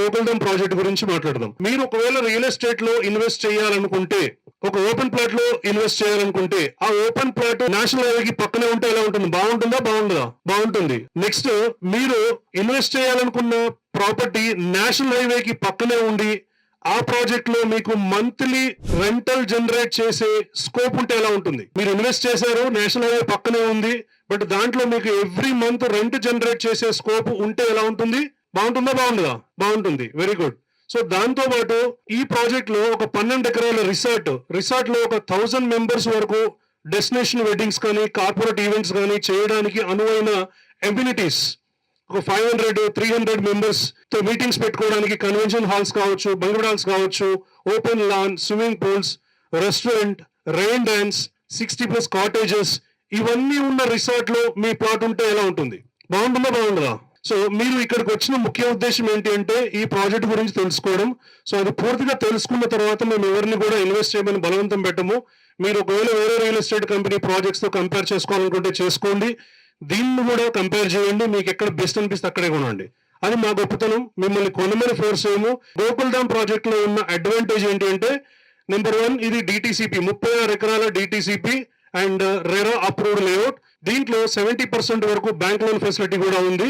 గోకుల్దం project గురించి మాట్లాడదాం. మీరు ఒకవేళ రియల్ ఎస్టేట్లో ఇన్వెస్ట్ చేయాలనుకుంటే ఒక ఓపెన్ ప్లాట్లో ఇన్వెస్ట్ చేయాలనుకుంటే ఆ ఓపెన్ ప్లాట్ నేషనల్ హైవేకి పక్కనే ఉంటే ఎలా ఉంటుంది? బాగుంటుందా? బాగుండదా? బాగుంటుంది. నెక్స్ట్ మీరు ఇన్వెస్ట్ చేయాలనుకున్న ప్రాపర్టీ నేషనల్ హైవేకి పక్కనే ఉండి ఆ ప్రాజెక్ట్లో మీకు మంత్లీ రెంటల్ జనరేట్ చేసే స్కోప్ ఉంటే ఎలా ఉంటుంది? మీరు ఇన్వెస్ట్ చేశారు నేషనల్ హైవే పక్కనే ఉంది బట్ దాంట్లో మీకు ఎవ్రీ మంత్ రెంట్ జనరేట్ చేసే స్కోప్ ఉంటే ఎలా ఉంటుంది? బాగుంటుందా? బాగుండదా బాగుంటుంది. వెరీ గుడ్ సో దాంతో పాటు ఈ ప్రాజెక్ట్లో ఒక పన్నెండు ఎకరాల రిసార్ట్ రిసార్ట్లో ఒక థౌజండ్ మెంబర్స్ వరకు డెస్టినేషన్ వెడ్డింగ్స్ కానీ కార్పొరేట్ ఈవెంట్స్ కానీ చేయడానికి అనువైన ఎమ్యూనిటీస్ ఒక ఫైవ్ హండ్రెడ్ త్రీ హండ్రెడ్ మెంబర్స్తో మీటింగ్స్ పెట్టుకోవడానికి కన్వెన్షన్ హాల్స్ కావచ్చు బంగ్లా హాల్స్ కావచ్చు open lawn swimming pools restaurant rain dance sixty plus cottages ఇవన్నీ ఉన్న రిసార్ట్లో మీ ప్లాట్ ఉంటే ఎలా ఉంటుంది? బాగుంటుందా? బాగుండదా సో మీరు ఇక్కడికి వచ్చిన ముఖ్య ఉద్దేశం ఏంటి అంటే ఈ ప్రాజెక్ట్ గురించి తెలుసుకోవడం. సో అది పూర్తిగా తెలుసుకున్న తర్వాత మేము ఎవరిని కూడా ఇన్వెస్ట్ చేయమని బలవంతం పెట్టము. మీరు ఒకవేళ వేరే రియల్ ఎస్టేట్ కంపెనీ ప్రాజెక్ట్స్తో కంపేర్ చేసుకోవాలనుకుంటే చేసుకోండి. దీన్ని కూడా కంపేర్ చేయండి. మీకు ఎక్కడ బెస్ట్ అనిపిస్తే అక్కడే కొనండి. అది మా గొప్పతనం. మిమ్మల్ని కొనమని ఫోర్స్ చేయము. గోకుల్ డామ్ ప్రాజెక్ట్లో ఉన్న అడ్వాంటేజ్ ఏంటి అంటే నెంబర్ వన్ ఇది డిటీసీపీ ముప్పై ఆరు ఎకరాల DTCP and RERA approved layout దీంట్లో సెవెంటీ పర్సెంట్ వరకు బ్యాంక్ లోన్ ఫెసిలిటీ కూడా ఉంది.